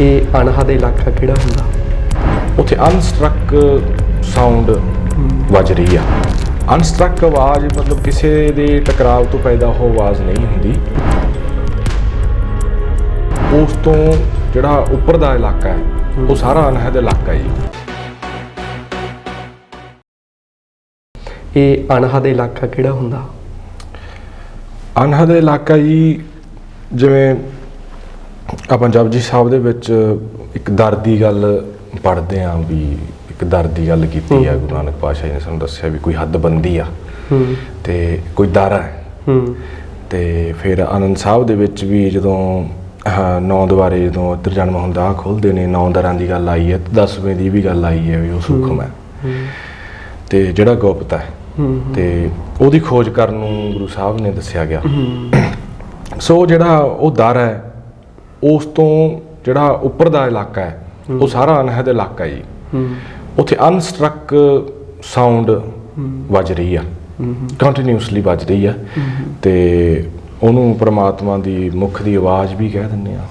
ਇਹ ਅਣਹਦ ਇਲਾਕਾ ਕਿਹੜਾ ਹੁੰਦਾ? ਉੱਥੇ ਅਨਸਟਰਕ ਸਾਊਂਡ ਵੱਜ ਰਹੀ ਆ। ਅਨਸਟਰਕ ਆਵਾਜ਼ ਮਤਲਬ ਕਿਸੇ ਦੇ ਟਕਰਾਵ ਤੋਂ ਪੈਦਾ ਹੋ ਆਵਾਜ਼ ਨਹੀਂ ਹੁੰਦੀ। ਉਸ ਤੋਂ ਜਿਹੜਾ ਉੱਪਰ ਦਾ ਇਲਾਕਾ ਹੈ ਉਹ ਸਾਰਾ ਅਨਹਦ ਇਲਾਕਾ ਹੈ। ਇਹ ਅਣਹਦ ਇਲਾਕਾ ਕਿਹੜਾ ਹੁੰਦਾ? ਅਨਹਦ ਇਲਾਕਾ ਜੀ ਜਿਵੇਂ ਆਪਾਂ ਜਪਜੀ ਸਾਹਿਬ ਦੇ ਵਿੱਚ ਇੱਕ ਦਰ ਦੀ ਗੱਲ ਪੜ੍ਹਦੇ ਆਂ ਵੀ ਇੱਕ ਦਰ ਦੀ ਗੱਲ ਕੀਤੀ ਆ ਗੁਰੂ ਨਾਨਕ ਪਾਤਸ਼ਾਹ ਜੀ ਨੇ ਸਾਨੂੰ ਦੱਸਿਆ ਵੀ ਕੋਈ ਹੱਦਬੰਦੀ ਆ। ਹੂੰ। ਤੇ ਕੋਈ ਦਰ ਹੈ। ਹੂੰ। ਤੇ ਫਿਰ ਆਨੰਦ ਸਾਹਿਬ ਦੇ ਵਿੱਚ ਵੀ ਜਦੋਂ ਨੌ ਦੁਆਰੇ ਜਦੋਂ ਇੱਧਰ ਜਨਮ ਹੁੰਦਾ ਖੋਲਦੇ ਨੇ ਨੌ ਦਰਾਂ ਦੀ ਗੱਲ ਆਈ ਹੈ ਤੇ ਦਸਵੇਂ ਦੀ ਵੀ ਗੱਲ ਆਈ ਹੈ ਵੀ ਉਹ ਸੂਖਮ ਹੈ ਤੇ ਜਿਹੜਾ ਗੁਪਤ ਹੂੰ। ਤੇ ਉਹਦੀ ਖੋਜ ਕਰਨ ਨੂੰ ਗੁਰੂ ਸਾਹਿਬ ਨੇ ਦੱਸਿਆ ਗਿਆ। ਸੋ ਜਿਹੜਾ ਉਹ ਦਰ ਹੈ ਉਸ ਤੋਂ ਜਿਹੜਾ ਉੱਪਰ ਦਾ ਇਲਾਕਾ ਹੈ ਉਹ ਸਾਰਾ ਅਨਹਦ ਇਲਾਕਾ ਹੈ ਜੀ। ਹੂੰ। ਉੱਥੇ ਅਨਸਟਰਕ ਸਾਊਂਡ ਵੱਜ ਰਹੀ ਆ। ਕੰਟੀਨਿਊਸਲੀ ਵੱਜ ਰਹੀ ਆ। ਤੇ ਉਹਨੂੰ ਪ੍ਰਮਾਤਮਾ ਦੀ ਮੁਖ ਦੀ ਆਵਾਜ਼ ਵੀ ਕਹਿ ਦਿੰਦੇ ਆ।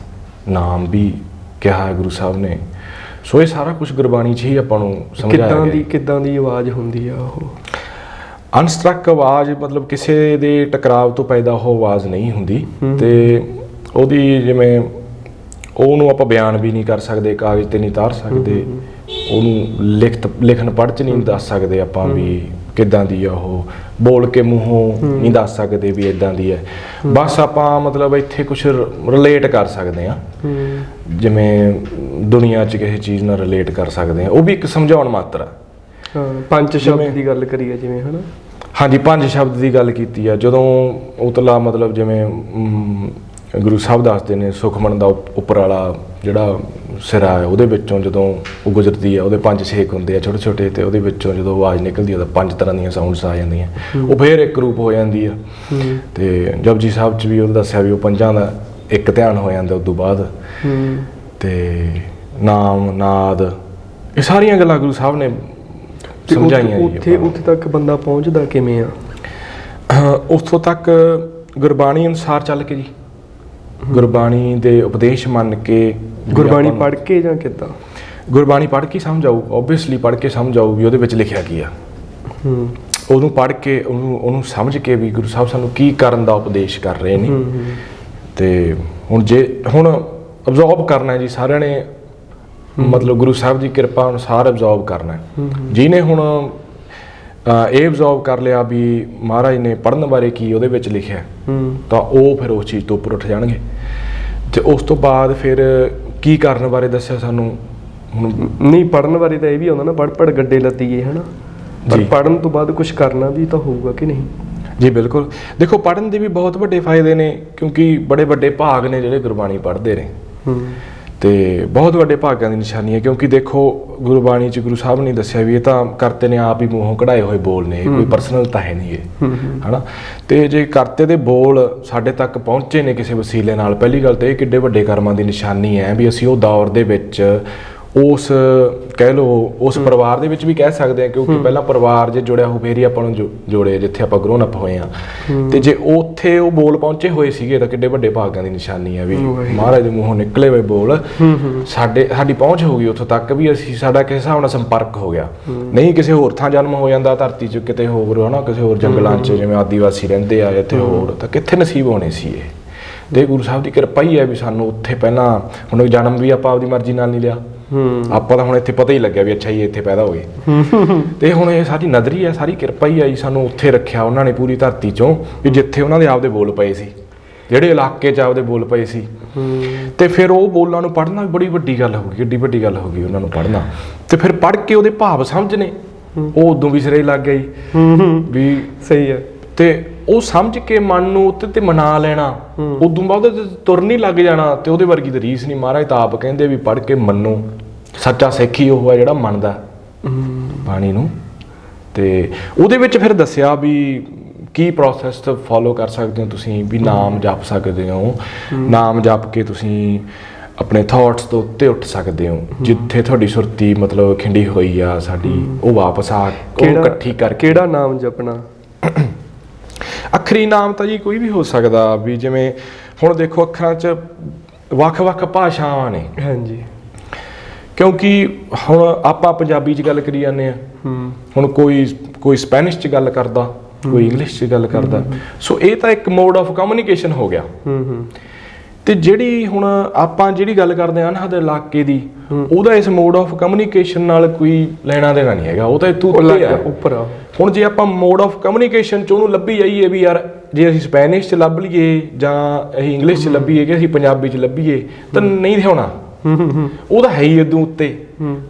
ਨਾਮ ਵੀ ਕਿਹਾ ਹੈ ਗੁਰੂ ਸਾਹਿਬ ਨੇ। ਸੋ ਇਹ ਸਾਰਾ ਕੁਝ ਗੁਰਬਾਣੀ 'ਚ ਹੀ ਆਪਾਂ ਨੂੰ ਸਮਝਾਇਆ ਕਿੱਦਾਂ ਦੀ ਕਿੱਦਾਂ ਦੀ ਆਵਾਜ਼ ਹੁੰਦੀ ਆ ਉਹ? ਅਨਸਟਰਕ ਆਵਾਜ਼ ਮਤਲਬ ਕਿਸੇ ਦੇ ਟਕਰਾਵ ਤੋਂ ਪੈਦਾ ਹੋ ਆਵਾਜ਼ ਨਹੀਂ ਹੁੰਦੀ ਤੇ ਉਹਦੀ ਜਿਵੇਂ ਉਹਨੂੰ ਆਪਾਂ ਬਿਆਨ ਵੀ ਨਹੀਂ ਕਰ ਸਕਦੇ ਕਾਗਜ਼ ਤੇ ਨਹੀਂ ਤਾਰ ਸਕਦੇ। ਉਹਨੂੰ ਲਿਖਤ ਲਿਖਣ ਪੜ੍ਹ ਚ ਨਹੀਂ ਦੱਸ ਸਕਦੇ ਆਪਾਂ ਵੀ ਕਿੱਦਾਂ ਦੀ ਆ ਉਹ। ਬੋਲ ਕੇ ਮੂੰਹੋਂ ਨਹੀਂ ਦੱਸ ਸਕਦੇ ਵੀ ਇਦਾਂ ਦੀ ਹੈ। ਬਸ ਆਪਾਂ ਮਤਲਬ ਇੱਥੇ ਕੁਝ ਰਿਲੇਟ ਕਰ ਸਕਦੇ ਆ ਜਿਵੇਂ ਦੁਨੀਆ 'ਚ ਕਿਸੇ ਚੀਜ਼ ਨਾਲ ਰਿਲੇਟ ਕਰ ਸਕਦੇ ਆ ਉਹ ਵੀ ਇੱਕ ਸਮਝਾਉਣ ਮਾਤਰ ਆ। ਪੰਜ ਸ਼ਬਦ ਦੀ ਗੱਲ ਕਰੀਏ ਜਿਵੇਂ ਹਨਾ? ਹਾਂਜੀ ਪੰਜ ਸ਼ਬਦ ਦੀ ਗੱਲ ਕੀਤੀ ਆ। ਜਦੋਂ ਉਤਲਾ ਮਤਲਬ ਜਿਵੇਂ ਗੁਰੂ ਸਾਹਿਬ ਦੱਸਦੇ ਨੇ ਸੁਖਮਨ ਦਾ ਉੱਪ- ਉੱਪਰ ਵਾਲਾ ਜਿਹੜਾ ਸਿਰਾ ਹੈ ਉਹਦੇ ਵਿੱਚੋਂ ਜਦੋਂ ਉਹ ਗੁਜ਼ਰਦੀ ਆ ਉਹਦੇ ਪੰਜ ਛੇਕ ਹੁੰਦੇ ਆ ਛੋਟੇ ਛੋਟੇ ਤੇ ਉਹਦੇ ਵਿੱਚੋਂ ਜਦੋਂ ਆਵਾਜ਼ ਨਿਕਲਦੀ ਆ ਤਾਂ ਪੰਜ ਤਰ੍ਹਾਂ ਦੀਆਂ ਸਾਊਂਡਸ ਆ ਜਾਂਦੀਆਂ। ਉਹ ਫੇਰ ਇੱਕ ਰੂਪ ਹੋ ਜਾਂਦੀ ਆ। ਹੂੰ। ਤੇ ਜਪਜੀ ਸਾਹਿਬ ਚ ਵੀ ਉਹ ਦੱਸਿਆ ਵੀ ਉਹ ਪੰਜਾਂ ਦਾ ਇੱਕ ਧਿਆਨ ਹੋ ਜਾਂਦਾ ਉਸ ਤੋਂ ਬਾਅਦ। ਹੂੰ। ਤੇ ਨਾਮ ਨਾਦ ਇਹ ਸਾਰੀਆਂ ਗੱਲਾਂ ਗੁਰੂ ਸਾਹਿਬ ਨੇ ਸਮਝਾਈਆਂ ਉੱਥੇ। ਉੱਥੇ ਤੱਕ ਬੰਦਾ ਪਹੁੰਚਦਾ ਕਿਵੇਂ ਆ? ਉੱਥੋਂ ਤੱਕ ਗੁਰਬਾਣੀ ਅਨੁਸਾਰ ਚੱਲ ਕੇ ਜੀ। ਗੁਰਬਾਣੀ ਦੇ ਉਪਦੇਸ਼ ਮੰਨ ਕੇ ਗੁਰਬਾਣੀ ਪੜ੍ਹ ਕੇ ਜਾਂ ਕਿੱਦਾਂ? ਗੁਰਬਾਣੀ ਪੜ੍ਹ ਕੇ ਸਮਝ ਆਊ ਓਬਵੀਅਸਲੀ ਪੜ੍ਹ ਕੇ ਸਮਝ ਆਊ ਵੀ ਉਹਦੇ ਵਿੱਚ ਲਿਖਿਆ ਕੀ ਆ। ਹੂੰ। ਉਹਨੂੰ ਪੜ੍ਹ ਕੇ ਉਹਨੂੰ ਉਹਨੂੰ ਸਮਝ ਕੇ ਵੀ ਗੁਰੂ ਸਾਹਿਬ ਸਾਨੂੰ ਕੀ ਕਰਨ ਦਾ ਉਪਦੇਸ਼ ਕਰ ਰਹੇ ਨੇ। ਤੇ ਹੁਣ ਜੇ ਹੁਣ ਅਬਜ਼ੌਰਬ ਕਰਨਾ ਹੈ ਜੀ ਸਾਰਿਆਂ ਨੇ ਮਤਲਬ ਗੁਰੂ ਸਾਹਿਬ ਦੀ ਕਿਰਪਾ ਅਨੁਸਾਰ ਅਬਜ਼ੌਰਬ ਕਰਨਾ ਹੈ। ਜਿਹਨੇ ਹੁਣ ਇਹ ਅਬਜ਼ੌਰਬ ਕਰ ਲਿਆ ਵੀ ਮਹਾਰਾਜ ਨੇ ਪੜਨ ਬਾਰੇ ਕੀ ਉਹਦੇ ਵਿੱਚ ਲਿਖਿਆ। ਤਾਂ ਉਹ ਫਿਰ ਉਸ ਚੀਜ਼ ਤੋਂ ਉੱਪਰ ਉੱਠ ਜਾਣਗੇ। ਤੇ ਉਸ ਤੋਂ ਬਾਅਦ ਫਿਰ ਕੀ ਕਰਨ ਬਾਰੇ ਦੱਸਿਆ ਸਾਨੂੰ? ਹੁਣ ਨਹੀਂ ਪੜਨ ਬਾਰੇ ਤਾਂ ਇਹ ਵੀ ਆਉਂਦਾ ਨਾ ਪੜ ਪੜ ਗੱਡੇ ਲੱਦੀਏ ਹਨਾ? ਪਰ। ਪੜਨ ਤੋਂ ਬਾਅਦ ਕੁਝ ਕਰਨਾ ਵੀ ਤਾਂ ਹੋਊਗਾ ਕਿ ਨਹੀਂ? ਜੀ ਬਿਲਕੁਲ। ਦੇਖੋ ਪੜਨ ਦੇ ਵੀ ਬਹੁਤ ਵੱਡੇ ਫਾਇਦੇ ਨੇ ਕਿਉਂਕਿ ਬੜੇ ਵੱਡੇ ਭਾਗ ਨੇ ਜਿਹੜੇ ਗੁਰਬਾਣੀ ਪੜ੍ਹਦੇ ਨੇ। ਹੂੰ। ਤੇ ਬਹੁਤ ਵੱਡੇ ਭਾਗਾਂ ਦੀ ਨਿਸ਼ਾਨੀ ਹੈ ਕਿਉਂਕਿ ਦੇਖੋ ਗੁਰਬਾਣੀ ਚ ਗੁਰੂ ਸਾਹਿਬ ਨੇ ਦੱਸਿਆ ਵੀ ਇਹ ਤਾਂ ਕਰਤੇ ਨੇ ਆਪ ਹੀ ਮੂੰਹੋਂ ਕਢਾਏ ਹੋਏ ਬੋਲ ਨੇ ਕੋਈ ਪਰਸਨਲ ਤਾਂ ਹੈ ਨਹੀਂ ਇਹ ਹਨਾ? ਤੇ ਜੇ ਕਰਤੇ ਦੇ ਬੋਲ ਸਾਡੇ ਤੱਕ ਪਹੁੰਚੇ ਨੇ ਕਿਸੇ ਵਸੀਲੇ ਨਾਲ ਪਹਿਲੀ ਗੱਲ ਤਾਂ ਇਹ ਕਿੱਡੇ ਵੱਡੇ ਕਰਮਾਂ ਦੀ ਨਿਸ਼ਾਨੀ ਹੈ ਵੀ ਅਸੀਂ ਉਹ ਦੌਰ ਦੇ ਵਿੱਚ ਉਸ ਕਹਿ ਲੋ ਉਸ ਪਰਿਵਾਰ ਦੇ ਵਿੱਚ ਵੀ ਕਹਿ ਸਕਦੇ ਹਾਂ ਕਿਉਂਕਿ ਪਹਿਲਾਂ ਪਰਿਵਾਰ ਜੇ ਜੁੜਿਆ ਹੋ ਫੇਰ ਹੀ ਆਪਾਂ ਨੂੰ ਜੋੜੇ ਜਿੱਥੇ ਆਪਾਂ ਗਰੋਨ ਅਪ ਹੋਏ ਆ ਤੇ ਜੇ ਉੱਥੇ ਉਹ ਬੋਲ ਪਹੁੰਚੇ ਹੋਏ ਸੀਗੇ ਤਾਂ ਕਿੱਡੇ ਵੱਡੇ ਭਾਗਾਂ ਦੀ ਨਿਸ਼ਾਨੀ ਹੈ ਵੀ ਮਹਾਰਾਜ ਦੇ ਮੂੰਹੋਂ ਨਿਕਲੇ ਹੋਏ ਬੋਲ। ਸਾਡੇ ਸਾਡੀ ਪਹੁੰਚ ਹੋ ਗਈ ਉੱਥੋਂ ਤੱਕ ਵੀ ਅਸੀਂ ਸਾਡਾ ਕਿਸੇ ਹਿਸਾਬ ਨਾਲ ਸੰਪਰਕ ਹੋ ਗਿਆ। ਨਹੀਂ ਕਿਸੇ ਹੋਰ ਥਾਂ ਜਨਮ ਹੋ ਜਾਂਦਾ ਧਰਤੀ 'ਚ ਕਿਤੇ ਹੋਰ ਹਨਾ ਕਿਸੇ ਹੋਰ ਜੰਗਲਾਂ 'ਚ ਜਿਵੇਂ ਆਦੀਵਾਸੀ ਰਹਿੰਦੇ ਆ ਇੱਥੇ ਹੋਰ ਤਾਂ ਕਿੱਥੇ ਨਸੀਬ ਹੋਣੇ ਸੀ ਇਹ? ਤੇ ਗੁਰੂ ਸਾਹਿਬ ਦੀ ਕਿਰਪਾ ਹੀ ਹੈ ਵੀ ਸਾਨੂੰ ਉੱਥੇ ਪਹਿਲਾਂ ਹੁਣ ਜਨਮ ਵੀ ਆਪਾਂ ਆਪਦੀ ਮਰਜ਼ੀ ਨਾਲ ਨਹੀਂ ਲਿਆ। ਹੂੰ। ਆਪਾਂ ਤਾਂ ਹੁਣ ਇੱਥੇ ਪਤਾ ਹੀ ਲੱਗਿਆ ਵੀ ਅੱਛਾ ਹੀ ਇੱਥੇ ਪੈਦਾ ਹੋਏ। ਤੇ ਹੁਣ ਇਹ ਸਾਰੀ ਨਦਰੀ ਹੈ ਸਾਰੀ ਕਿਰਪਾ ਹੀ ਆਈ ਸਾਨੂੰ ਉੱਥੇ ਰੱਖਿਆ ਉਹਨਾਂ ਨੇ ਪੂਰੀ ਧਰਤੀ 'ਚੋਂ ਵੀ ਜਿੱਥੇ ਉਹਨਾਂ ਦੇ ਆਪਦੇ ਬੋਲ ਪਏ ਸੀ ਜਿਹੜੇ ਇਲਾਕੇ 'ਚ ਆਪਦੇ ਬੋਲ ਪਏ ਸੀ। ਤੇ ਫਿਰ ਉਹ ਬੋਲਾਂ ਨੂੰ ਪੜ੍ਹਨਾ ਵੀ ਬੜੀ ਵੱਡੀ ਗੱਲ ਹੋ ਗਈ ਏਡੀ ਵੱਡੀ ਗੱਲ ਹੋ ਗਈ ਉਹਨਾਂ ਨੂੰ ਪੜ੍ਹਨਾ। ਤੇ ਫਿਰ ਪੜ੍ਹ ਕੇ ਉਹਦੇ ਭਾਵ ਸਮਝਣੇ ਉਹ ਉਦੋਂ ਵੀ ਸਿਰੇ ਲੱਗ ਗਈ। ਵੀ ਸਹੀ ਹੈ। ਤੇ ਉਹ ਸਮਝ ਕੇ ਮਨ ਨੂੰ ਉੱਤੇ ਤੇ ਮਨਾ ਲੈਣਾ ਉਦੋਂ ਬਾਅਦ ਉਹਦੇ ਤੇ ਤੁਰਨ ਹੀ ਲੱਗ ਜਾਣਾ ਤੇ ਉਹਦੇ ਵਰਗੀ ਤਾਂ ਰੀਸ ਨਹੀਂ। ਮਹਾਰਾਜ ਤਾਂ ਆਪ ਕਹਿੰਦੇ ਵੀ ਪੜ੍ਹ ਕੇ ਮੰਨੋ। ਸੱਚਾ ਸਿੱਖ ਹੀ ਉਹ ਹੈ ਜਿਹੜਾ ਮੰਨਦਾ ਬਾਣੀ ਨੂੰ। ਤੇ ਉਹਦੇ ਵਿੱਚ ਫਿਰ ਦੱਸਿਆ ਵੀ ਕੀ ਪ੍ਰੋਸੈਸ ਫੋਲੋ ਕਰ ਸਕਦੇ ਹੋ ਤੁਸੀਂ ਵੀ ਨਾਮ ਜਪ ਸਕਦੇ ਹੋ। ਨਾਮ ਜਪ ਕੇ ਤੁਸੀਂ ਆਪਣੇ ਥਾਟਸ ਤੋਂ ਉੱਤੇ ਉੱਠ ਸਕਦੇ ਹੋ। ਜਿੱਥੇ ਤੁਹਾਡੀ ਸੁਰਤੀ ਮਤਲਬ ਖਿੰਡੀ ਹੋਈ ਆ ਸਾਡੀ ਉਹ ਵਾਪਸ ਆ ਉਹ ਇਕੱਠੀ ਕਰਕੇ। ਕਿਹੜਾ ਨਾਮ ਜਪਣਾ? ਅੱਖਰੀ ਨਾਮ ਤਾਂ ਜੀ ਕੋਈ ਵੀ ਹੋ ਸਕਦਾ ਵੀ ਜਿਵੇਂ ਹੁਣ ਦੇਖੋ ਅੱਖਰਾਂ 'ਚ ਵੱਖ-ਵੱਖ ਭਾਸ਼ਾਵਾਂ ਨੇ। ਹਾਂਜੀ। ਕਿਉਂਕਿ ਹੁਣ ਆਪਾਂ ਪੰਜਾਬੀ 'ਚ ਗੱਲ ਕਰੀ ਜਾਂਦੇ ਆ। ਹੂੰ ਹੁਣ ਕੋਈ ਕੋਈ ਸਪੈਨਿਸ਼ 'ਚ ਗੱਲ ਕਰਦਾ ਕੋਈ ਇੰਗਲਿਸ਼ 'ਚ ਗੱਲ ਕਰਦਾ। ਸੋ ਇਹ ਤਾਂ ਇੱਕ ਮੋਡ ਆਫ ਕਮਿਊਨੀਕੇਸ਼ਨ ਹੋ ਗਿਆ। ਤੇ ਜਿਹੜੀ ਹੁਣ ਆਪਾਂ ਜਿਹੜੀ ਗੱਲ ਕਰਦੇ ਆ ਅਨਹਦ ਇਲਾਕੇ ਦੀ ਉਹਦਾ ਇਸ ਮੋਡ ਆਫ ਕਮਿਊਨੀਕੇਸ਼ਨ ਨਾਲ ਕੋਈ ਲੈਣਾ ਦੇਣਾ ਨਹੀਂ ਹੈਗਾ। ਉਹ ਤਾਂ ਇਤੋਂ ਉਹ ਉੱਤੇ ਆ। ਉੱਪਰ ਆ। ਹੁਣ ਜੇ ਆਪਾਂ ਮੋਡ ਆਫ ਕਮਿਊਨੀਕੇਸ਼ਨ ਚ ਉਹਨੂੰ ਲੱਭੀ ਜਾਈਏ ਵੀ ਯਾਰ ਜੇ ਅਸੀਂ ਸਪੈਨਿਸ਼ ਚ ਲੱਭ ਲਈਏ ਜਾਂ ਅਸੀਂ ਇੰਗਲਿਸ਼ ਚ ਲੱਭੀਏ ਕਿ ਅਸੀਂ ਪੰਜਾਬੀ ਚ ਲੱਭੀਏ ਤਾਂ ਨਹੀਂ ਹੋਣਾ। ਉਹ ਤਾਂ ਹੈ ਹੀ ਇਦੋਂ ਉੱਤੇ।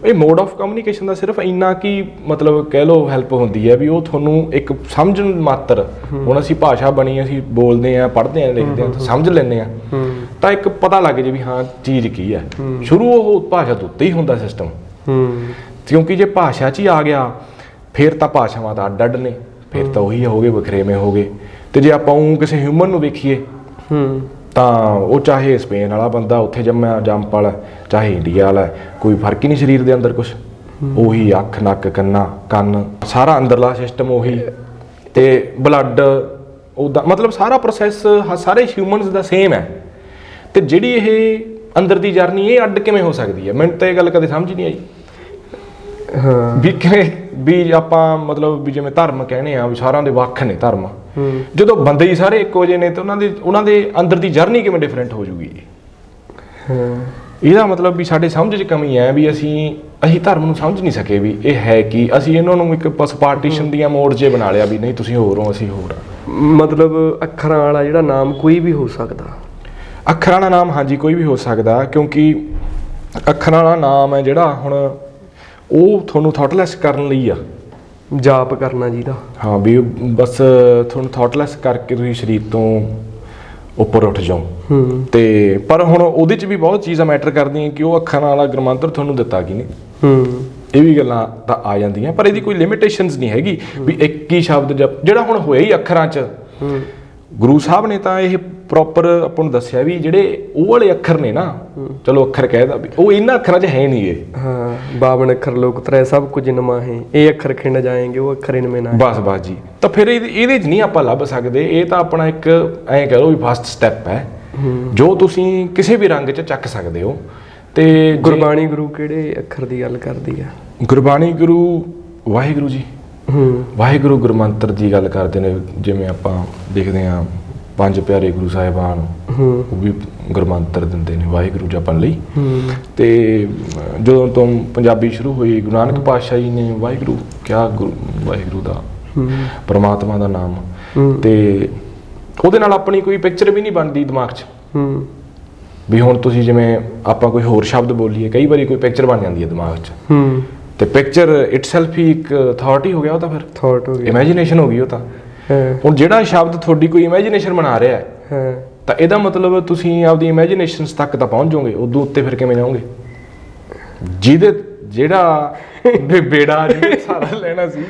ਇਹ ਮੋਡ ਆਫ ਕਮਿਊਨੀਕੇਸ਼ਨ ਦਾ ਸਿਰਫ ਇੰਨਾ ਕੀ ਮਤਲਬ ਕਹਿ ਲਓ ਹੈਲਪ ਹੁੰਦੀ ਹੈ ਵੀ ਉਹ ਤੁਹਾਨੂੰ ਇੱਕ ਸਮਝਣ ਮਾਤਰ। ਹੁਣ ਅਸੀਂ ਭਾਸ਼ਾ ਬਣੀ ਅਸੀਂ ਬੋਲਦੇ ਆ ਪੜ੍ਹਦੇ ਆ ਲਿਖਦੇ ਆ ਸਮਝ ਲੈਂਦੇ ਆ ਤਾਂ ਇੱਕ ਪਤਾ ਲੱਗ ਜੇ ਵੀ ਹਾਂ ਚੀਜ਼ ਕੀ ਹੈ। ਸ਼ੁਰੂ ਉਹ ਭਾਸ਼ਾ ਤੋਂ ਉੱਤੇ ਹੀ ਹੁੰਦਾ ਸਿਸਟਮ ਕਿਉਂਕਿ ਜੇ ਭਾਸ਼ਾ 'ਚ ਹੀ ਆ ਗਿਆ ਫਿਰ ਤਾਂ ਭਾਸ਼ਾਵਾਂ ਤਾਂ ਅੱਡ ਅੱਡ ਨੇ। ਫਿਰ ਤਾਂ ਉਹੀ ਹੋ ਗਏ ਵਖਰੇਵੇਂ ਹੋ ਗਏ। ਤੇ ਜੇ ਆਪਾਂ ਉਹ ਕਿਸੇ ਹਿਊਮਨ ਨੂੰ ਵੇਖੀਏ ਹੂੰ। ਤਾਂ ਉਹ ਚਾਹੇ ਸਪੇਨ ਵਾਲਾ ਬੰਦਾ ਉੱਥੇ ਜੰਮਿਆ ਜੰਪ ਵਾਲਾ ਚਾਹੇ ਇੰਡੀਆ ਵਾਲਾ ਕੋਈ ਫ਼ਰਕ ਹੀ ਨਹੀਂ ਸਰੀਰ ਦੇ ਅੰਦਰ ਕੁਝ ਉਹੀ ਅੱਖ ਨੱਕ ਕੰਨਾ ਕੰਨ ਸਾਰਾ ਅੰਦਰਲਾ ਸਿਸਟਮ ਉਹੀ। ਤੇ ਬਲੱਡ ਉਹਦਾ ਮਤਲਬ ਸਾਰਾ ਪ੍ਰੋਸੈਸ ਸਾਰੇ ਹਿਊਮਨਸ ਦਾ ਸੇਮ ਹੈ। ਤੇ ਜਿਹੜੀ ਇਹ ਅੰਦਰ ਦੀ ਜਰਨੀ ਇਹ ਅੱਡ ਕਿਵੇਂ ਹੋ ਸਕਦੀ ਹੈ? ਮੈਨੂੰ ਤਾਂ ਇਹ ਗੱਲ ਕਦੇ ਸਮਝ ਨਹੀਂ ਆਈ। ਹਾਂ। ਵੀ ਕਿਵੇਂ ਵੀ ਆਪਾਂ ਮਤਲਬ ਵੀ ਜਿਵੇਂ ਧਰਮ ਕਹਿੰਦੇ ਆ ਵੀ ਸਾਰਿਆਂ ਦੇ ਵੱਖ ਨੇ ਧਰਮ। ਜਦੋਂ ਬੰਦੇ ਹੀ ਸਾਰੇ ਇੱਕੋ ਜਿਹੇ ਨੇ ਤੇ ਉਹਨਾਂ ਦੇ ਉਹਨਾਂ ਦੇ ਅੰਦਰ ਦੀ ਜਰਨੀ ਕਿਵੇਂ ਡਿਫਰੈਂਟ ਹੋ ਜੂਗੀ ਹਾਂ। ਇਹਦਾ ਮਤਲਬ ਵੀ ਸਾਡੇ ਸਮਝ 'ਚ ਕਮੀ ਹੈ ਵੀ ਅਸੀਂ ਅਸੀਂ ਧਰਮ ਨੂੰ ਸਮਝ ਨਹੀਂ ਸਕੇ ਵੀ ਇਹ ਹੈ ਕੀ। ਅਸੀਂ ਇਹਨਾਂ ਨੂੰ ਇੱਕ ਬਸ ਪਾਰਟੀਸ਼ਨ ਦੀਆਂ 'ਚ ਬਣਾ ਲਿਆ ਵੀ ਨਹੀਂ ਤੁਸੀਂ ਹੋਰ ਹੋ ਅਸੀਂ ਹੋਰ ਮਤਲਬ ਅੱਖਰਾਂ ਵਾਲਾ ਜਿਹੜਾ ਨਾਮ ਕੋਈ ਵੀ ਹੋ ਸਕਦਾ। ਅੱਖਰਾਂ ਦਾ ਨਾਮ ਹਾਂਜੀ ਕੋਈ ਵੀ ਹੋ ਸਕਦਾ ਕਿਉਂਕਿ ਅੱਖਰਾਂ ਦਾ ਨਾਮ ਹੈ ਜਿਹੜਾ ਹੁਣ ਉਹ ਤੁਹਾਨੂੰ ਥਾਟਲੈਸ ਕਰਨ ਲਈ ਆ। ਜਾਪ ਕਰਨਾ ਜਿਹਦਾ ਹਾਂ ਵੀ ਬਸ ਤੁਹਾਨੂੰ ਥਾਟਲੈਸ ਕਰਕੇ ਤੁਸੀਂ ਸਰੀਰ ਤੋਂ ਉੱਪਰ ਉੱਠ ਜਾਓ। ਹੂੰ। ਤੇ ਪਰ ਹੁਣ ਉਹਦੇ 'ਚ ਵੀ ਬਹੁਤ ਚੀਜ਼ਾਂ ਮੈਟਰ ਕਰਦੀਆਂ ਕਿ ਉਹ ਅੱਖਰਾਂ ਵਾਲਾ ਗ੍ਰਮੰਤਰ ਤੁਹਾਨੂੰ ਦਿੱਤਾ ਕਿ ਨਹੀਂ। ਹੂੰ। ਇਹ ਵੀ ਗੱਲਾਂ ਤਾਂ ਆ ਜਾਂਦੀਆਂ ਪਰ ਇਹਦੀ ਕੋਈ ਲਿਮਿਟੇਸ਼ਨਸ ਨਹੀਂ ਹੈਗੀ ਵੀ ਇੱਕ ਹੀ ਸ਼ਬਦ ਜਿਹੜਾ ਹੁਣ ਹੋਇਆ ਹੀ ਅੱਖਰਾਂ 'ਚ। ਹੂੰ। ਗੁਰੂ ਸਾਹਿਬ ਨੇ ਤਾਂ ਇਹ ਪ੍ਰੋਪਰ ਆਪਾਂ ਨੂੰ ਦੱਸਿਆ ਵੀ ਜਿਹੜੇ ਉਹ ਵਾਲੇ ਅੱਖਰ ਨੇ ਨਾ ਚਲੋ ਅੱਖਰ ਕਹਿਦਾ ਵੀ ਉਹ ਇਹਨਾਂ ਅੱਖਰਾਂ 'ਚ ਹੈ ਨਹੀਂ ਇਹ। ਹਾਂ ਬਾਵਨ ਅੱਖਰ ਲੋਕ ਤਰੇ ਸਭ ਕੁਝ ਨਮਾਹੇ ਇਹ ਅੱਖਰ ਖਿੰਡ ਜਾਏਂਗੇ ਉਹ ਅੱਖਰ ਇਨਮੇ ਨਾ ਬਸ ਬਸ ਜੀ। ਤਾਂ ਫਿਰ ਇਹਦੇ 'ਚ ਨਹੀਂ ਆਪਾਂ ਲੱਭ ਸਕਦੇ। ਇਹ ਤਾਂ ਆਪਣਾ ਇੱਕ ਐਂ ਕਹਿ ਲਓ ਵੀ ਫਸਟ ਸਟੈਪ ਹੈ। ਜੋ ਤੁਸੀਂ ਕਿਸੇ ਵੀ ਰੰਗ 'ਚ ਚੱਕ ਸਕਦੇ ਹੋ। ਤੇ ਗੁਰਬਾਣੀ ਗੁਰੂ ਕਿਹੜੇ ਅੱਖਰ ਦੀ ਗੱਲ ਕਰਦੀ ਆ? ਗੁਰਬਾਣੀ ਗੁਰੂ ਵਾਹਿਗੁਰੂ ਜੀ। ਹੂੰ। ਵਾਹਿਗੁਰੂ ਗੁਰਮੰਤਰ ਦੀ ਗੱਲ ਕਰਦੇ ਨੇ ਜਿਵੇਂ ਆਪਾਂ ਦੇਖਦੇ ਹਾਂ ਪੰਜ ਪਿਆਰੇ ਗੁਰੂ ਸਾਹਿਬਾਨ ਹੂੰ। ਉਹ ਵੀ ਗੁਰਮੰਤਰ ਦਿੰਦੇ ਨੇ ਵਾਹਿਗੁਰੂ ਜਪਣ ਲਈ। ਹੂੰ। ਤੇ ਜਦੋਂ ਤੋਂ ਪੰਜਾਬੀ ਸ਼ੁਰੂ ਹੋਈ ਗੁਰੂ ਨਾਨਕ ਪਾਤਸ਼ਾਹ ਜੀ ਨੇ ਵਾਹਿਗੁਰੂ ਕਿਹਾ ਗੁਰੂ ਵਾਹਿਗੁਰੂ ਦਾ ਹੂੰ। ਪਰਮਾਤਮਾ ਦਾ ਨਾਮ। ਤੇ ਉਹਦੇ ਨਾਲ ਆਪਣੀ ਕੋਈ ਪਿਕਚਰ ਵੀ ਨਹੀਂ ਬਣਦੀ ਦਿਮਾਗ 'ਚ। ਹੂੰ। ਵੀ ਹੁਣ ਤੁਸੀਂ ਜਿਵੇਂ ਆਪਾਂ ਕੋਈ ਹੋਰ ਸ਼ਬਦ ਬੋਲੀਏ ਕਈ ਵਾਰੀ ਕੋਈ ਪਿਕਚਰ ਬਣ ਜਾਂਦੀ ਹੈ ਦਿਮਾਗ 'ਚ। ਹੂੰ। ਤੇ ਪਿਕਚਰ ਇਟਸੈਲਫ ਹੀ ਇੱਕ ਥਾਟ ਹੀ ਹੋ ਗਿਆ ਉਹ ਤਾਂ ਫਿਰ। ਥਾਟ ਹੋ ਗਿਆ। ਇਮੇਜਿਨੇਸ਼ਨ ਹੋ ਗਈ ਉਹ ਤਾਂ। ਹੁਣ ਜਿਹੜਾ ਸ਼ਬਦ ਤੁਹਾਡੀ ਕੋਈ ਇਮੇਜਿਨੇਸ਼ਨ ਬਣਾ ਰਿਹਾ ਹੈ ਤਾਂ ਇਹਦਾ ਮਤਲਬ ਤੁਸੀਂ ਆਪਦੀ ਇਮੇਜਿਨੇਸ਼ਨਸ ਤੱਕ ਤਾਂ ਪਹੁੰਚ ਜਾਓਗੇ ਉਦੋਂ ਉੱਤੇ ਫਿਰ ਕਿਵੇਂ ਜਾਓਗੇ? ਜਿਹਦੇ ਜਿਹੜਾ ਬੇੜਾ ਜਿਹਨੇ ਸਾਰਾ ਲੈਣਾ ਸੀ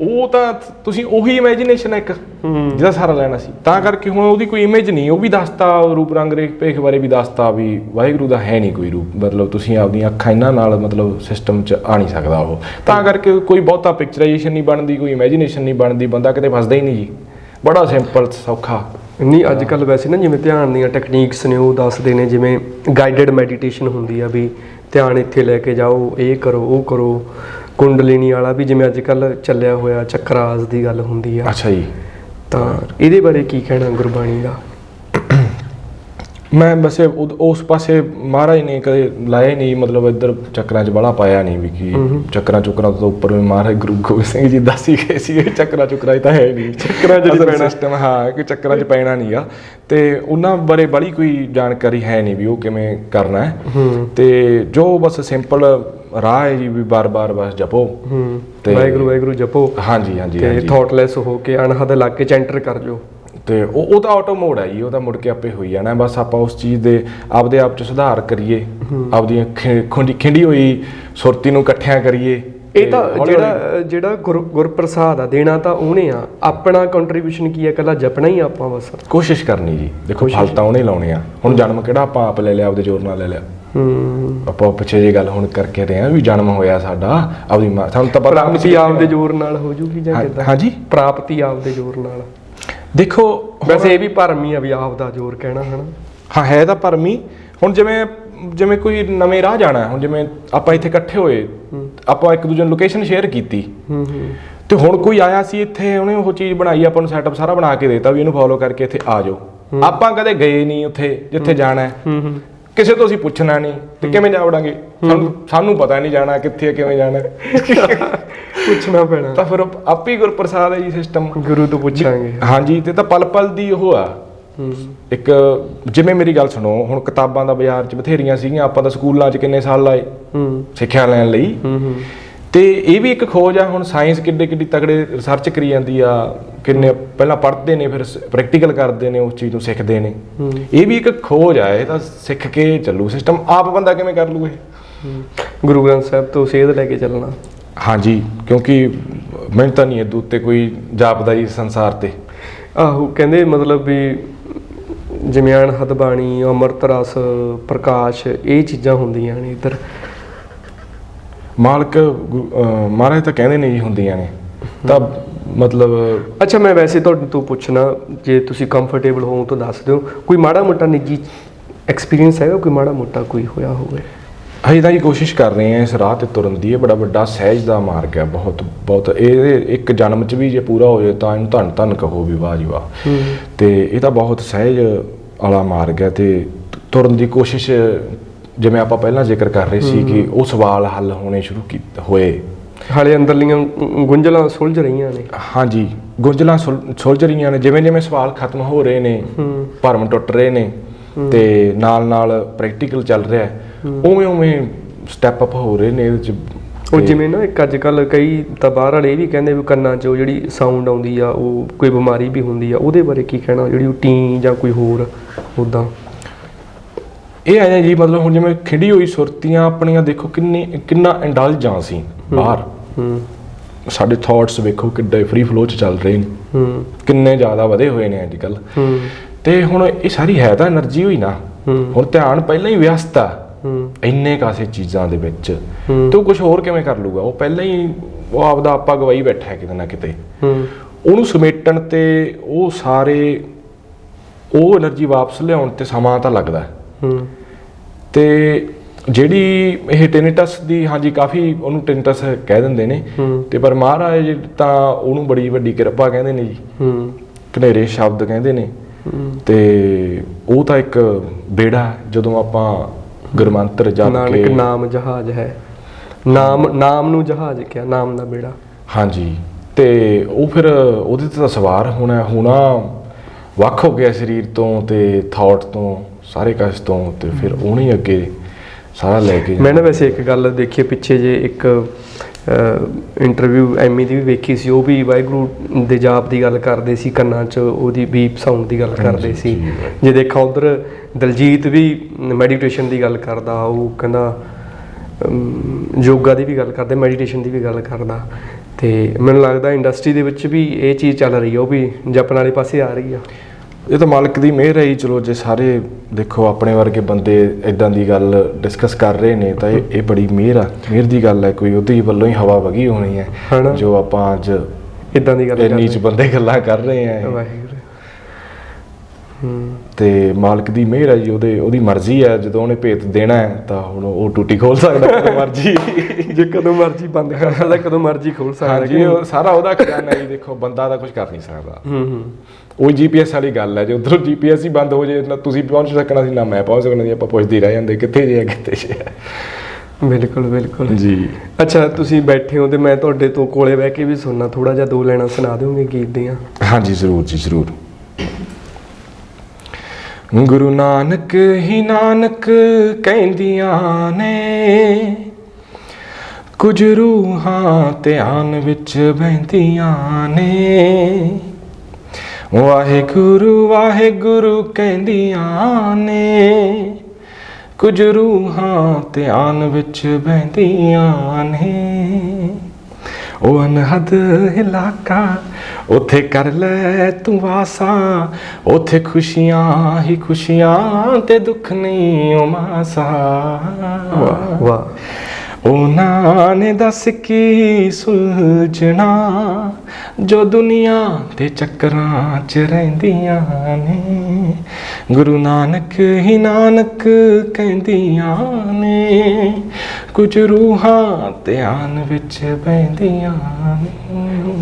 ਉਹ ਤਾਂ ਤੁਸੀਂ ਉਹੀ ਇਮੇਜਿਨੇਸ਼ਨ ਹੈ ਇੱਕ ਜਿਹਦਾ ਸਾਰਾ ਲੈਣਾ ਸੀ। ਤਾਂ ਕਰਕੇ ਹੁਣ ਉਹਦੀ ਕੋਈ ਇਮੇਜ ਨਹੀਂ ਉਹ ਵੀ ਦੱਸਤਾ ਰੂਪ ਰੰਗ ਰੇਖ ਭੇਖ ਬਾਰੇ ਵੀ ਦੱਸਤਾ ਵੀ ਵਾਹਿਗੁਰੂ ਦਾ ਹੈ ਨਹੀਂ ਕੋਈ ਰੂਪ। ਮਤਲਬ ਤੁਸੀਂ ਆਪਦੀਆਂ ਅੱਖਾਂ ਇਹਨਾਂ ਨਾਲ ਮਤਲਬ ਸਿਸਟਮ 'ਚ ਆ ਨਹੀਂ ਸਕਦਾ ਉਹ। ਤਾਂ ਕਰਕੇ ਕੋਈ ਬਹੁਤਾ ਪਿਕਚਰਾਈਜੇਸ਼ਨ ਨਹੀਂ ਬਣਦੀ ਕੋਈ ਇਮੇਜਿਨੇਸ਼ਨ ਨਹੀਂ ਬਣਦੀ ਬੰਦਾ ਕਿਤੇ ਫਸਦਾ ਹੀ ਨਹੀਂ ਜੀ। ਬੜਾ ਸਿੰਪਲ ਸੌਖਾ। ਨਹੀਂ ਅੱਜ ਕੱਲ ਵੈਸੇ ਨਾ ਜਿਵੇਂ ਧਿਆਨ ਦੀਆਂ ਟੈਕਨੀਕਸ ਨੇ ਉਹ ਦੱਸਦੇ ਨੇ ਜਿਵੇਂ ਗਾਈਡਡ ਮੈਡੀਟੇਸ਼ਨ ਹੁੰਦੀ ਆ ਵੀ ਧਿਆਨ ਇੱਥੇ ਲੈ ਕੇ ਜਾਓ ਇਹ ਕਰੋ ਉਹ ਕਰੋ। ਕੁੰਡਲਿਨੀ ਵਾਲਾ ਵੀ ਜਿਵੇਂ ਅੱਜ ਕੱਲ ਚੱਲਿਆ ਹੋਇਆ ਚੱਕਰਾਸ ਦੀ ਗੱਲ ਹੁੰਦੀ ਆ। ਅੱਛਾ ਜੀ। ਤਾਂ ਇਹਦੇ ਬਾਰੇ ਕੀ ਕਹਿਣਾ ਗੁਰਬਾਣੀ ਦਾ? ਮੈਂ ਵੈਸੇ ਉਸ ਪਾਸੇ ਮਹਾਰਾਜ ਨੇ ਕਦੇ ਲਾਏ ਨਹੀਂ ਮਤਲਬ ਇੱਧਰ ਚੱਕਰਾਂ 'ਚ ਬੜਾ ਪਾਇਆ ਨਹੀਂ ਵੀ ਕੀ ਚੱਕਰਾਂ ਚੁੱਕਰਾਂ ਤੋਂ ਉੱਪਰ ਵੀ ਮਹਾਰਾਜ ਗੁਰੂ ਗੋਬਿੰਦ ਸਿੰਘ ਜੀ ਦੱਸ ਹੀ ਗਏ ਸੀ ਚੱਕਰਾਂ ਚੁੱਕਰਾਂ ਤਾਂ ਹੈ ਨਹੀਂ। ਚੱਕਰਾਂ 'ਚ ਨਹੀਂ ਪੈਣਾ। ਸਿਸਟਮ ਹਾਂ ਕਿ ਚੱਕਰਾਂ 'ਚ ਪੈਣਾ ਨਹੀਂਗਾ ਤੇ ਉਹਨਾਂ ਬਾਰੇ ਬੜੀ ਕੋਈ ਜਾਣਕਾਰੀ ਹੈ ਨਹੀਂ ਵੀ ਉਹ ਕਿਵੇਂ ਕਰਨਾ ਹੂੰ। ਤੇ ਜੋ ਬਸ ਸਿੰਪਲ ਰਾਹ ਹੈ ਜੀ ਵੀ ਬਾਰ-ਬਾਰ ਬਸ ਜਪੋ। ਹੂੰ ਤੇ- ਵਾਹਿਗੁਰੂ ਵਾਹਿਗੁਰੂ ਜਪੋ। ਹਾਂਜੀ ਹਾਂਜੀ ਤੇ ਹਾਂਜੀ। ਥਾਟਲੈਸ ਹੋ ਕੇ ਅਣਹਦ ਇਲਾਕੇ ਚ ਐਂਟਰ ਕਰ ਜਾਓ। ਤੇ ਉਹ ਉਹ ਤਾਂ ਆਟੋ ਮੋਡ ਹੈ ਜੀ ਉਹ ਤਾਂ ਮੁੜ ਕੇ ਆਪੇ ਹੋਈ ਜਾਣਾ। ਬਸ ਆਪਾਂ ਉਸ ਚੀਜ਼ ਦੇ ਆਪਦੇ ਆਪ ਚ ਸੁਧਾਰ ਕਰੀਏ। ਆਪਦੀਆਂ ਖੁੰਡੀ ਖਿੰਡੀ ਹੋਈ ਸੁਰਤੀ ਨੂੰ ਇਕੱਠਿਆਂ ਕਰੀਏ। ਇਹ ਤੇ ਜਿਹੜਾ ਜਿਹੜਾ ਗੁਰ ਗੁਰਪ੍ਰਸਾਦ ਆ ਦੇਣਾ ਤਾਂ ਉਹਨੇ ਆ। ਆਪਣਾ ਕੰਟਰੀਬਿਊਸ਼ਨ ਕੀ ਆ? ਕੱਲਾ ਜਪਣਾ ਹੀ ਆਪਾਂ ਬਸ। ਕੋਸ਼ਿਸ਼ ਕਰਨੀ ਜੀ। ਦੇਖੋ ਫਲ ਤਾਂ ਉਹਨੇ ਲਾਉਣੇ ਆ। ਹੁਣ ਜਨਮ ਕਿਹੜਾ ਆਪਾਂ ਆਪ ਲੈ ਲਿਆ ਆਪਦੇ ਜ਼ੋਰ ਨਾਲ ਲੈ ਲਿਆ। ਹੂੰ। ਆਪਾਂ ਪਿੱਛੇ ਜੇ ਗੱਲ ਹੁਣ ਕਰਕੇ ਰਹੇ ਆ ਵੀ ਜਨਮ ਹੋਇਆ ਸਾਡਾ ਆਪਦੀ ਮਾਂ ਸਾਨੂੰ ਤਾਂ ਪਤਾ ਪ੍ਰਾਪਤੀ ਸੀ ਆਪਦੇ ਜ਼ੋਰ ਨਾਲ ਹੋ ਜੂਗੀ ਜਾਂ ਹਾਂ- ਕਿਦਾਂ? ਹਾਂਜੀ। ਪ੍ਰਾਪਤੀ ਆਪਦੇ ਜ਼ੋਰ ਨਾਲ। ਦੇਖੋ ਵੈਸੇ ਇਹ ਵੀ ਭਰਮ ਆ ਵੀ ਆਪ ਦਾ ਜ਼ੋਰ ਕਹਿਣਾ ਹਨਾ? ਹਾਂ ਹੈ ਤਾਂ ਭਰਮੀ। ਹੁਣ ਜਿਵੇਂ ਜਿਵੇਂ ਕੋਈ ਨਵੇਂ ਰਾਹ ਜਾਣਾ ਹੈ, ਹੁਣ ਜਿਵੇਂ ਆਪਾਂ ਇੱਥੇ ਇਕੱਠੇ ਹੋਏ ਆਪਾਂ ਇੱਕ ਦੂਜੇ ਨੂੰ ਲੋਕੇਸ਼ਨ ਸ਼ੇਅਰ ਕੀਤੀ। ਹੂੰ ਹੂੰ। ਤੇ ਹੁਣ ਕੋਈ ਆਇਆ ਸੀ ਇੱਥੇ ਉਹਨੇ ਉਹ ਚੀਜ਼ ਬਣਾਈ ਆਪਾਂ ਨੂੰ ਸੈਟਅਪ ਸਾਰਾ ਬਣਾ ਕੇ ਦੇਤਾ ਵੀ ਇਹਨੂੰ ਫੋਲੋ ਕਰਕੇ ਇੱਥੇ ਆ ਜਾਓ। ਆਪਾਂ ਕਦੇ ਗਏ ਨਹੀਂ ਉੱਥੇ ਜਿੱਥੇ ਜਾਣਾ ਹੈ। ਹੂੰ ਹੂੰ। ਕਿਸੇ ਤੋਂ ਅਸੀਂ ਪੁੱਛਣਾ ਨਹੀਂ ਤੇ ਕਿਵੇਂ ਜਾ ਵੜਾਂਗੇ ਸਾਨੂੰ ਸਾਨੂੰ ਪਤਾ ਨਹੀਂ ਜਾਣਾ ਕਿੱਥੇ ਕਿਵੇਂ ਜਾਣਾ। ਪੁੱਛਣਾ ਪੈਣਾ। ਤਾਂ ਫਿਰ ਆਪੇ ਗੁਰਪ੍ਰਸਾਦ ਹੈ ਜੀ ਸਿਸਟਮ ਗੁਰੂ ਤੋਂ ਪੁੱਛਾਂਗੇ। ਹਾਂਜੀ ਤੇ ਤਾਂ ਪਲ ਪਲ ਦੀ ਉਹ ਆ। ਇੱਕ ਜਿਵੇਂ ਮੇਰੀ ਗੱਲ ਸੁਣੋ ਹੁਣ ਕਿਤਾਬਾਂ ਦਾ ਬਾਜ਼ਾਰ 'ਚ ਬਥੇਰੀਆਂ ਸੀਗੀਆਂ ਆਪਾਂ ਤਾਂ ਸਕੂਲਾਂ 'ਚ ਕਿੰਨੇ ਸਾਲ ਲਾਏ। ਸਿੱਖਿਆ ਲੈਣ ਲਈ। ਤੇ ਇਹ ਵੀ ਇੱਕ ਖੋਜ ਆ ਹੁਣ ਸਾਇੰਸ ਕਿੱਡੇ ਕਿੱਡੀ ਤਗੜੇ ਰਿਸਰਚ ਕਰੀ ਜਾਂਦੀ ਆ ਕਿੰਨੇ ਪਹਿਲਾਂ ਪੜ੍ਹਦੇ ਨੇ ਫਿਰ ਪ੍ਰੈਕਟੀਕਲ ਕਰਦੇ ਨੇ ਉਸ ਚੀਜ਼ ਨੂੰ ਸਿੱਖਦੇ ਨੇ। ਇਹ ਵੀ ਇੱਕ ਖੋਜ ਆ ਇਹ ਤਾਂ ਸਿੱਖ ਕੇ ਚੱਲੂ ਸਿਸਟਮ ਆਪ ਬੰਦਾ ਕਿਵੇਂ ਕਰ ਲੂ ਇਹ। ਗੁਰੂ ਗ੍ਰੰਥ ਸਾਹਿਬ ਤੋਂ ਸੇਧ ਲੈ ਕੇ ਚੱਲਣਾ। ਹਾਂਜੀ ਕਿਉਂਕਿ ਮੈਨੂੰ ਤਾਂ ਨਹੀਂ ਇਹ ਉੱਤੇ ਕੋਈ ਜਾਪਦਾ ਜੀ ਸੰਸਾਰ ਤੇ। ਆਹੋ ਕਹਿੰਦੇ ਮਤਲਬ ਵੀ ਜਿਵੇਂ ਅਣਹਦ ਬਾਣੀ ਅੰਮ੍ਰਿਤ ਰਸ ਪ੍ਰਕਾਸ਼ ਇਹ ਚੀਜ਼ਾਂ ਹੁੰਦੀਆਂ ਨੇ ਇੱਧਰ। ਮਾਲਕ ਗੁ- ਅਹ ਮਹਾਰਾਜ ਤਾਂ ਕਹਿੰਦੇ ਨੇ ਜੀ ਹੁੰਦੀਆਂ ਨੇ। ਤਾਂ ਮਤਲਬ ਅੱਛਾ ਮੈਂ ਵੈਸੇ ਤੁਹਾਡੇ ਤੋਂ ਪੁੱਛਣਾ ਜੇ ਤੁਸੀਂ ਕੰਫਰਟੇਬਲ ਹੋ ਤਾਂ ਦੱਸ ਦਿਓ ਕੋਈ ਮਾੜਾ ਮੋਟਾ ਨਿੱਜੀ ਐਕਸਪੀਰੀਅੰਸ ਹੈਗਾ? ਕੋਈ ਮਾੜਾ ਮੋਟਾ ਕੋਈ ਹੋਇਆ ਹੋਵੇ? ਅਸੀਂ ਤਾਂ ਜੀ ਕੋਸ਼ਿਸ਼ ਕਰ ਰਹੇ ਹਾਂ ਇਸ ਰਾਹ ਤੇ ਤੁਰਨ ਦੀ ਇਹ ਬੜਾ ਵੱਡਾ ਸਹਿਜ ਦਾ ਮਾਰਗ ਹੈ ਬਹੁਤ ਬਹੁਤ। ਇਹ ਇੱਕ ਜਨਮ ਚ ਵੀ ਜੇ ਪੂਰਾ ਹੋ ਜਾਏ ਤਾਂ ਇਹਨੂੰ ਧੰਨ ਧੰਨ ਕਹੋ ਵੀ ਵਾਹ ਜੀ ਵਾਹ। ਤੇ ਇਹ ਤਾਂ ਬਹੁਤ ਸਹਿਜ ਵਾਲਾ ਮਾਰਗ ਹੈ ਤੇ ਤੁਰਨ ਦੀ ਕੋਸ਼ਿਸ਼ ਜਿਵੇਂ ਆਪਾਂ ਪਹਿਲਾਂ ਜ਼ਿਕਰ ਕਰ ਰਹੇ ਸੀ ਕਿ ਉਹ ਸਵਾਲ ਹੱਲ ਹੋਣੇ ਸ਼ੁਰੂ ਕੀਤੇ ਹੋਏ। ਹਾਲੇ ਅੰਦਰਲੀਆਂ ਗੁੰਝਲਾਂ ਸੁਲਝ ਰਹੀਆਂ ਨੇ। ਹਾਂਜੀ ਗੁੰਝਲਾਂ ਸੁਲ- ਸੁਲਝ ਰਹੀਆਂ ਨੇ। ਜਿਵੇਂ ਜਿਵੇਂ ਸਵਾਲ ਖਤਮ ਹੋ ਰਹੇ ਨੇ ਭਰਮ ਟੁੱਟ ਰਹੇ ਨੇ ਤੇ ਨਾਲ ਨਾਲ ਪ੍ਰੈਕਟੀਕਲ ਚੱਲ ਰਿਹਾ ਉਵੇਂ ਉਵੇਂ ਸਟੈਪ ਅਪ ਹੋ ਰਹੇ ਨੇ ਇਹਦੇ ਚ। ਉਹ ਜਿਵੇਂ ਨਾ ਇੱਕ ਅੱਜ ਕੱਲ ਕਈ ਤਾਂ ਬਾਹਰ ਵਾਲੇ ਇਹ ਵੀ ਕਹਿੰਦੇ ਵੀ ਕੰਨਾਂ 'ਚ ਉਹ ਜਿਹੜੀ ਸਾਊਂਡ ਆਉਂਦੀ ਆ ਉਹ ਕੋਈ ਬਿਮਾਰੀ ਵੀ ਹੁੰਦੀ ਆ ਉਹਦੇ ਬਾਰੇ ਕੀ ਕਹਿਣਾ? ਜਿਹੜੀ ਉਹ ਟੀ ਜਾਂ ਕੋਈ ਹੋਰ ਉਦਾਂ ਇਹ ਐ ਜੀ ਮਤਲਬ ਹੁਣ ਜਿਵੇਂ ਖਿੜੀ ਹੋਈ ਸੁਰਤੀਆਂ ਆਪਣੀਆਂ ਦੇਖੋ ਕਿੰਨੀ ਕਿੰਨਾ ਇੰਡਲਜ ਆ ਸੀ ਬਾਹਰ। ਹੂੰ। ਸਾਡੇ ਥਾਟਸ ਵੇਖੋ ਕਿੱਡੇ ਫ੍ਰੀ ਫਲੋ ਚ ਚੱਲ ਰਹੇ ਨੇ। ਹੂੰ। ਕਿੰਨੇ ਜ਼ਿਆਦਾ ਵਧੇ ਹੋਏ ਨੇ ਅੱਜ ਹੂੰ। ਤੇ ਹੁਣ ਇਹ ਸਾਰੀ ਹੈ ਤਾਂ એનર્ਜੀ ਹੋਈ ਨਾ। ਹੁਣ ਧਿਆਨ ਪਹਿਲਾਂ ਹੀ ਵਿਅਸਤ ਆ। ਇੰਨੇ ਕਾਸੇ ਚੀਜ਼ਾਂ ਦੇ ਵਿੱਚ। ਤੇ ਉਹ ਕੁਝ ਹੋਰ ਕਿਵੇਂ ਕਰ ਲੂਗਾ? ਉਹ ਪਹਿਲਾਂ ਹੀ ਉਹ ਆਪਦਾ ਆਪਾ ਗਵਾਈ ਬੈਠਾ ਹੈ ਕਿਤੇ ਨਾ ਕਿਤੇ। ਉਹਨੂੰ ਸਮੇਟਣ ਤੇ ਉਹ ਸਾਰੇ ਉਹ એનર્ਜੀ ਵਾਪਸ ਲਿਆਉਣ ਤੇ ਸਮਾਂ ਤਾਂ ਲੱਗਦਾ। ਹੂੰ। ਤੇ ਜਿਹੜੀ ਇਹ ਟਿਨਟਸ ਦੀ ਹਾਂਜੀ ਕਾਫੀ ਉਹਨੂੰ ਟਿਨਟਸ ਕਹਿ ਦਿੰਦੇ ਨੇ। ਤੇ ਪਰ ਮਹਾਰਾਜ ਤਾਂ ਉਹਨੂੰ ਬੜੀ ਵੱਡੀ ਕਿਰਪਾ ਕਹਿੰਦੇ ਨੇ ਜੀ। ਹੂੰ। ਘਨੇਰੇ ਸ਼ਬਦ ਕਹਿੰਦੇ ਨੇ। ਤੇ ਉਹ ਤਾਂ ਇੱਕ ਬੇੜਾ ਜਦੋਂ ਆਪਾਂ ਗੁਰਮੰਤਰ ਜਪ ਨਾਨਕ ਕੇ ਨਾਮ ਜਹਾਜ਼ ਹੈ। ਨਾਮ ਨਾਮ ਨੂੰ ਜਹਾਜ਼ ਕਿਹਾ ਨਾਮ ਦਾ ਬੇੜਾ। ਹਾਂਜੀ। ਤੇ ਉਹ ਫਿਰ ਉਹਦੇ ਤੇ ਤਾਂ ਸਵਾਰ ਹੋਣਾ ਹੋਣਾ ਵੱਖ ਹੋ ਗਿਆ ਸਰੀਰ ਤੋਂ ਤੇ ਥਾਟ ਤੋਂ। ਸਾਰੇ ਕਸ਼ ਤੋਂ ਤੇ ਫਿਰ ਉਹਨੇ ਅੱਗੇ ਸਾਰਾ ਲੈ ਕੇ ਮੈਂ ਨਾ ਵੈਸੇ ਇੱਕ ਗੱਲ ਦੇਖੀ ਪਿੱਛੇ ਜੇ ਇੱਕ ਇੰਟਰਵਿਊ ਐਮੀ ਦੀ ਵੀ ਵੇਖੀ ਸੀ ਉਹ ਵੀ ਵਾਹਿਗੁਰੂ ਦੇ ਜਾਪ ਦੀ ਗੱਲ ਕਰਦੇ ਸੀ ਕੰਨਾਂ 'ਚ ਉਹਦੀ ਬੀਪ ਸਾਊਂਡ ਦੀ ਗੱਲ ਕਰਦੇ ਸੀ। ਜੀ, ਦੇਖਾਂ ਉਧਰ ਦਲਜੀਤ ਵੀ ਮੈਡੀਟੇਸ਼ਨ ਦੀ ਗੱਲ ਕਰਦਾ ਉਹ ਕਹਿੰਦਾ ਯੋਗਾ ਦੀ ਵੀ ਗੱਲ ਕਰਦਾ ਮੈਡੀਟੇਸ਼ਨ ਦੀ ਵੀ ਗੱਲ ਕਰਦਾ। ਤੇ ਮੈਨੂੰ ਲੱਗਦਾ ਇੰਡਸਟਰੀ ਦੇ ਵਿੱਚ ਵੀ ਇਹ ਚੀਜ਼ ਚੱਲ ਰਹੀ ਹੈ ਉਹ ਵੀ ਜਪਣ ਵਾਲੇ ਪਾਸੇ ਆ ਰਹੀ ਆ। ਇਹ ਤਾਂ ਮਾਲਕ ਦੀ ਮਿਹਰ ਹੈ ਜੀ ਚਲੋ ਜੇ ਸਾਰੇ ਦੇਖੋ ਆਪਣੇ ਵਰਗੇ ਬੰਦੇ ਇਦਾਂ ਦੀ ਗੱਲ ਡਿਸਕਸ ਕਰ ਰਹੇ ਨੇ ਤਾਂ ਇਹ ਇਹ ਬੜੀ ਮਿਹਰ ਆ। ਮਿਹਰ ਦੀ ਗੱਲ ਹੈ ਕੋਈ ਉਹਦੀ ਵੱਲੋਂ ਹੀ ਹਵਾ ਵਗੀ ਹੋਣੀ ਹੈ? ਜੋ ਆਪਾਂ ਅੱਜ ਇਦਾਂ ਦੀ ਗੱਲ ਇੰਨੀ ਚ ਕਰਦੇ ਬੰਦੇ ਗੱਲਾਂ ਕਰ ਰਹੇ ਆ ਵਾਹਿਗੁਰੂ। ਹੂੰ। ਤੇ ਮਾਲਕ ਦੀ ਮਿਹਰ ਹੈ ਜੀ ਉਹਦੇ ਉਹਦੀ ਮਰਜ਼ੀ ਹੈ ਜਦੋਂ ਉਹਨੇ ਭੇਤ ਦੇਣਾ ਹੈ ਤਾਂ ਹੁਣ ਉਹ ਟੂਟੀ ਖੋਲ ਸਕਦਾ ਕਦੋਂ ਮਰਜ਼ੀ। ਜੇ ਕਦੋਂ ਮਰਜ਼ੀ ਬੰਦ ਕਰ ਸਕਦਾ ਕਦੋਂ ਮਰਜ਼ੀ ਖੋਲ ਸਕਦਾ ਹਾਂਜੀ ਸਾਰਾ ਉਹਦਾ ਖਜ਼ਾਨਾ ਜੀ ਦੇਖੋ ਬੰਦਾ ਦਾ ਕੁਝ ਕਰ ਨਹੀਂ ਸਕਦਾ। ਹੂੰ ਹੂੰ। ਉਹ ਜੀਪੀਐਸ ਵਾਲੀ ਗੱਲ ਹੈ ਜੇ ਉਧਰੋਂ ਜੀਪੀਐਸ ਹੀ ਬੰਦ ਹੋ ਜੇ ਨਾ ਤੁਸੀਂ ਪਹੁੰਚ ਸਕਣਾ ਸੀ ਨਾ ਮੈਂ ਪਹੁੰਚ ਸਕਣਾ ਸੀ ਆਪਾਂ ਪੁੱਛਦੇ ਰਹਿ ਜਾਂਦੇ ਕਿੱਥੇ ਜੇ ਕਿੱਥੇ ਜੇ। ਬਿਲਕੁਲ ਬਿਲਕੁਲ। ਜੀ। ਅੱਛਾ ਤੁਸੀਂ ਬੈਠੇ ਹੋ ਤੇ ਮੈਂ ਤੁਹਾਡੇ ਤੋਂ ਕੋਲੇ ਬਹਿ ਕੇ ਵੀ ਸੁਣਨਾ ਥੋੜਾ ਜਿਹਾ ਦੋ ਲੈਣਾ ਸੁਣਾ ਦਿਓਗੇ ਗੀਤ ਦੀਆਂ? ਹਾਂਜੀ ਜ਼ਰੂਰ ਜੀ ਜ਼ਰੂਰ। ਗੁਰੂ ਨਾਨਕ ਹੀ ਨਾਨਕ ਕਹਿੰਦੀਆਂ ਨੇ ਕੁਝ ਰੂਹਾਂ ਧਿਆਨ ਵਿੱਚ ਬਹਿੰਦੀਆਂ ਨੇ। ਵਾਹਿਗੁਰੂ ਵਾਹਿਗੁਰੂ ਕਹਿੰਦੀਆਂ ਨੇ, ਕੁਝ ਰੂਹਾਂ ਧਿਆਨ ਵਿੱਚ ਬਹਿੰਦੀਆਂ ਨੇ। ਉਹ ਅਨਹਦ ਇਲਾਕਾ, ਉਥੇ ਕਰ ਲੈ ਤੂੰ ਵਾਸਾ, ਉਥੇ ਖੁਸ਼ੀਆਂ ਹੀ ਖੁਸ਼ੀਆਂ ਤੇ ਦੁੱਖ ਨਹੀਂ ਉਹ ਮਾਸਾ ਵਾਹ ਵਾਹ। ਉਹਨਾਂ ਨੇ ਦੱਸ ਕੀ ਸੁਲਝਣਾ? ਜੋ ਦੁਨੀਆ ਦੇ ਚੱਕਰਾਂ 'ਚ ਰਹਿੰਦੀਆਂ ਨੇ, ਗੁਰੂ ਨਾਨਕ ਹੀ ਨਾਨਕ ਕਹਿੰਦੀਆਂ ਨੇ, ਕੁਝ ਰੂਹਾਂ ਧਿਆਨ ਵਿੱਚ ਬਹਿੰਦੀਆਂ ਨੇ।